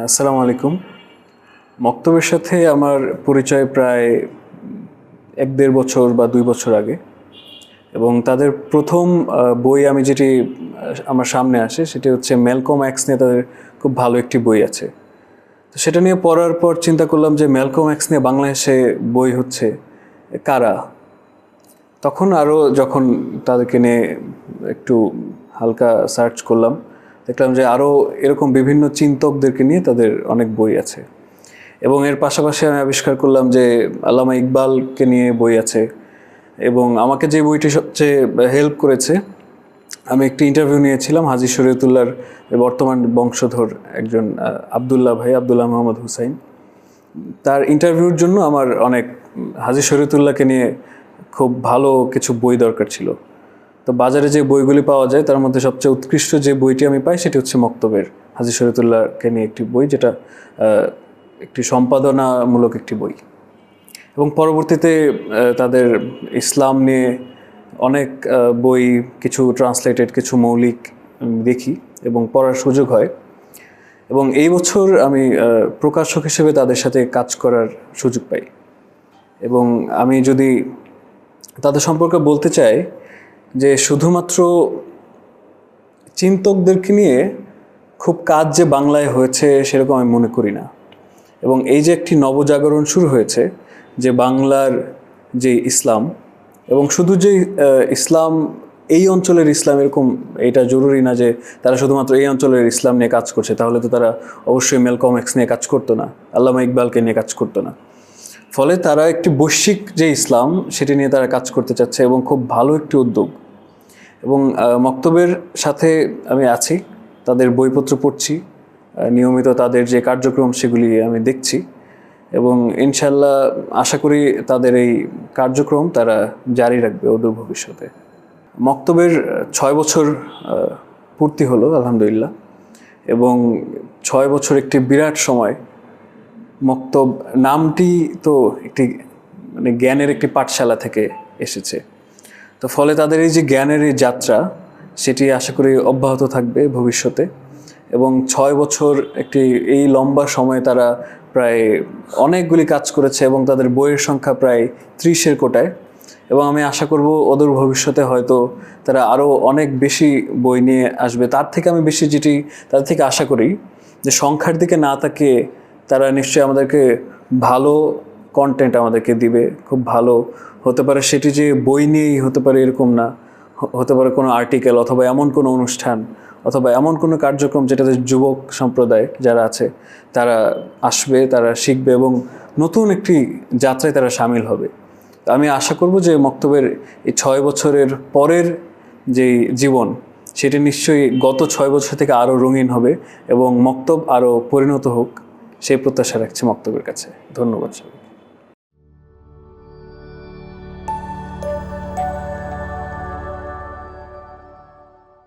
আসসালামু আলাইকুম। মক্তবের সাথে আমার পরিচয় প্রায় এক দেড় বছর বা দুই বছর আগে এবং তাদের প্রথম বই আমি যেটি আমার সামনে আসে সেটি হচ্ছে ম্যালকম অ্যাক্স নিয়ে তাদের খুব ভালো একটি বই আছে। তো সেটা নিয়ে পড়ার পর চিন্তা করলাম যে ম্যালকম অ্যাক্স নিয়ে বাংলাদেশে বই হচ্ছে কারা? তখন আরও যখন তাদেরকে নিয়ে একটু হালকা সার্চ করলাম দেখলাম যে আরও এরকম বিভিন্ন চিন্তকদেরকে নিয়ে তাদের অনেক বই আছে। এবং এর পাশাপাশি আমি আবিষ্কার করলাম যে আল্লামা ইকবালকে নিয়ে বই আছে। এবং আমাকে যে বইটি সবচেয়ে হেল্প করেছে, আমি একটি ইন্টারভিউ নিয়েছিলাম হাজি শরীয়তুল্লাহর বর্তমান বংশধর একজন আবদুল্লাহ ভাই, আবদুল্লাহ মোহাম্মদ হুসাইন। তার ইন্টারভিউর জন্য আমার অনেক হাজি শরীয়তুল্লাহকে নিয়ে খুব ভালো কিছু বই দরকার ছিল। তো বাজারে যে বইগুলি পাওয়া যায়, তার মধ্যে সবচেয়ে উৎকৃষ্ট যে বইটি আমি পাই, সেটি হচ্ছে মক্তবের। হাজি শরীয়তুল্লাহকে নিয়ে একটি বই, যেটা একটি সম্পাদনামূলক একটি বই। এবং পরবর্তীতে তাদের ইসলাম নিয়ে অনেক বই, কিছু ট্রান্সলেটেড কিছু মৌলিক দেখি এবং পড়ার সুযোগ হয়। এবং এই বছর আমি প্রকাশক হিসেবে তাদের সাথে কাজ করার সুযোগ পাই। এবং আমি যদি তাদের সম্পর্কে বলতে চাই যে শুধুমাত্র চিন্তকদেরকে নিয়ে খুব কাজ যে বাংলায় হয়েছে সেরকম আমি মনে করি না। এবং এই যে একটি নবজাগরণ শুরু হয়েছে, যে বাংলার যে ইসলাম, এবং শুধু যে ইসলাম, এই অঞ্চলের ইসলাম এরকম এটা জরুরি না যে তারা শুধুমাত্র এই অঞ্চলের ইসলাম নিয়ে কাজ করছে, তাহলে তো তারা অবশ্যই মেলকম এক্স নিয়ে কাজ করতো না, আল্লামা ইকবালকে নিয়ে কাজ করতো না। ফলে তারা একটি বৈশ্বিক যে ইসলাম, সেটি নিয়ে তারা কাজ করতে চাচ্ছে এবং খুব ভালো একটি উদ্যোগ। এবং মক্তবের সাথে আমি আছি, তাদের বইপত্র পড়ছি নিয়মিত তাদের যে কার্যক্রম সেগুলি আমি দেখছি এবং ইনশাল্লাহ আশা করি তাদের এই কার্যক্রম তারা জারি রাখবে অদূর ভবিষ্যতে। মক্তবের ছয় বছর পূর্তি হলো, আলহামদুলিল্লাহ, এবং ছয় বছর একটি বিরাট সময়। মক্তব নামটি তো একটি মানে জ্ঞানের একটি পাঠশালা থেকে এসেছে। তো ফলে তাদের এই যে জ্ঞানের এই যাত্রা, সেটি আশা করি অব্যাহত থাকবে ভবিষ্যতে। এবং ছয় বছর একটি, এই লম্বা সময়ে তারা প্রায় অনেকগুলি কাজ করেছে এবং তাদের বইয়ের সংখ্যা প্রায় ত্রিশের কোটায়। এবং আমি আশা করব ওদের ভবিষ্যতে হয়তো তারা আরও অনেক বেশি বই নিয়ে আসবে। তার থেকে আমি বেশি যেটি তাদের থেকে আশা করি যে সংখ্যার দিকে না তাকিয়ে তারা নিশ্চয়ই আমাদেরকে ভালো কন্টেন্ট আমাদেরকে দিবে, খুব ভালো হতে পারে সেটি যে বই নিয়েই হতে পারে এরকম না। হতে পারে কোনো আর্টিকেল অথবা এমন কোনো অনুষ্ঠান অথবা এমন কোনো কার্যক্রম যেটাতে যুবক সম্প্রদায় যারা আছে, তারা আসবে, তারা শিখবে এবং নতুন একটি যাত্রায় তারা সামিল হবে। আমি আশা করব যে মক্তবের এই ছয় বছরের পরের যে জীবন, সেটি নিশ্চয়ই গত ছয় বছর থেকে আরও রঙিন হবে এবং মক্তব আরও পরিণত হোক, সেই প্রত্যাশা রাখছি মক্তবের কাছে। ধন্যবাদ সবাই